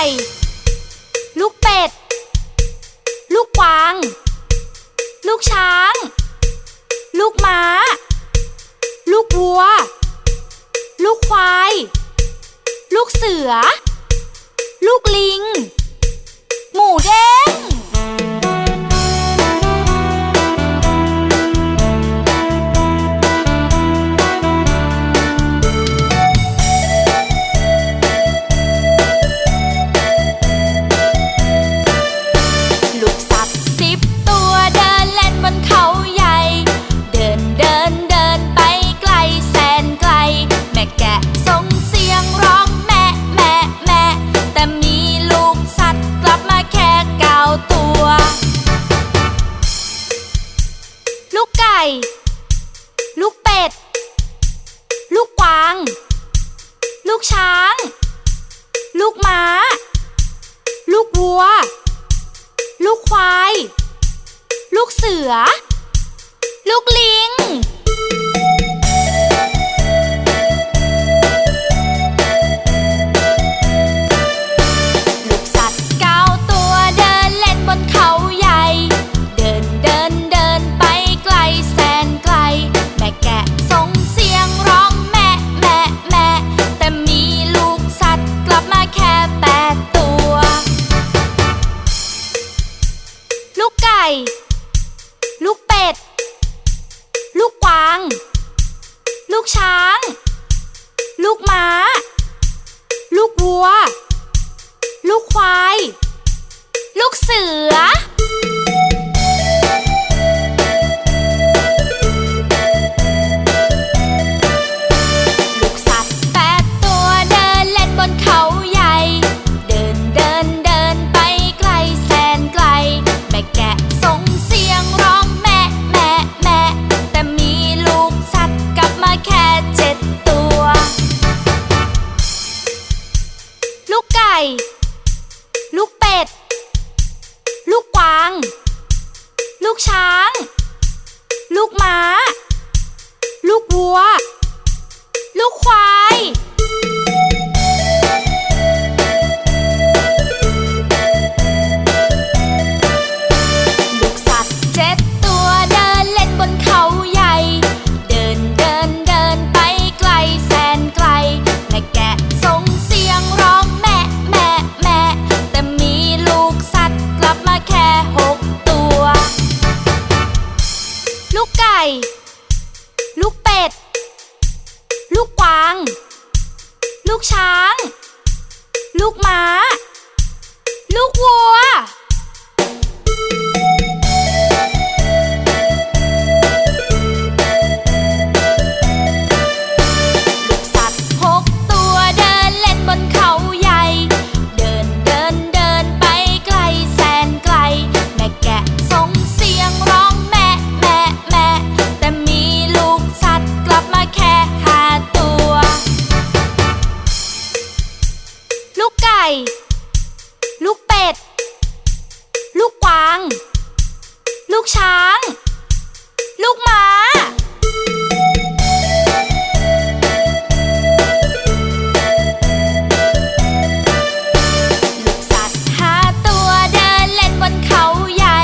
ก่ลูกเป็ด ลูกกวาง ลูกช้าง ลูกม้า ลูกวัว ลูกควาย ลูกเสือ ลูกลิง หมูเด้งูกช้าง ลูกหมาลูกวัว ลูกควาย ลูกเสือ ลูกลิง Bye! Bye. ลูกช้าง ลูกหมาลูกวัว ลูกช้าง ลูกมาลูกสัตว์หาตัวเดินเล่นบนเขาใหญ่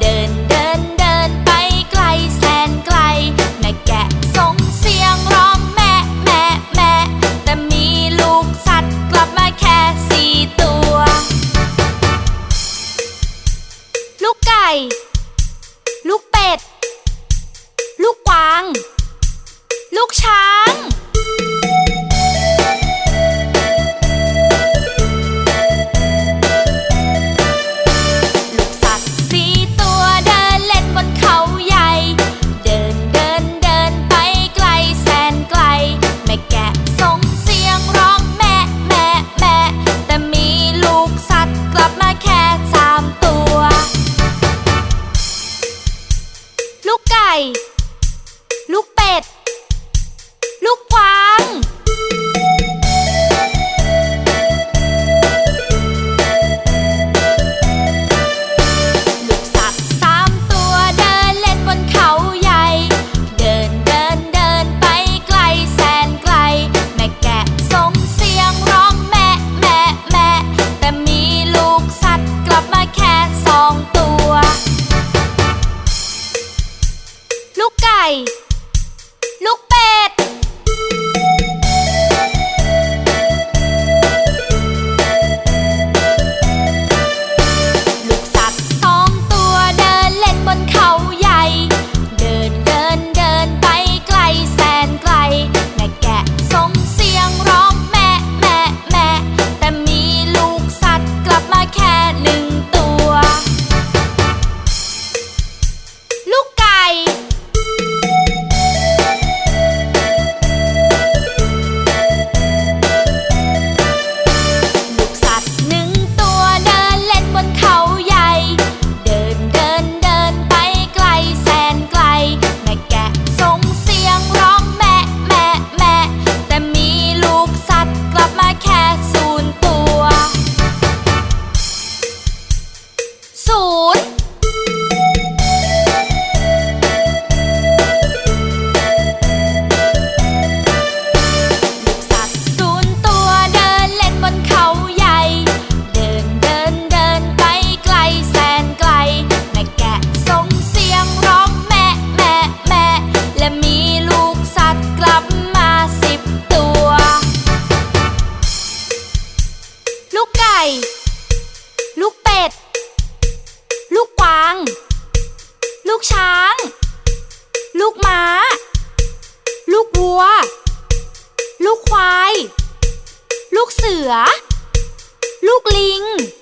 เดินเดินเดินไปไกลแสนไกล แม่แกะสงเสียงร้องแม่แม่แม่แต่มีลูกสัตว์กลับมาแค่สี่ตัว ลูกไก่ ลูกลิง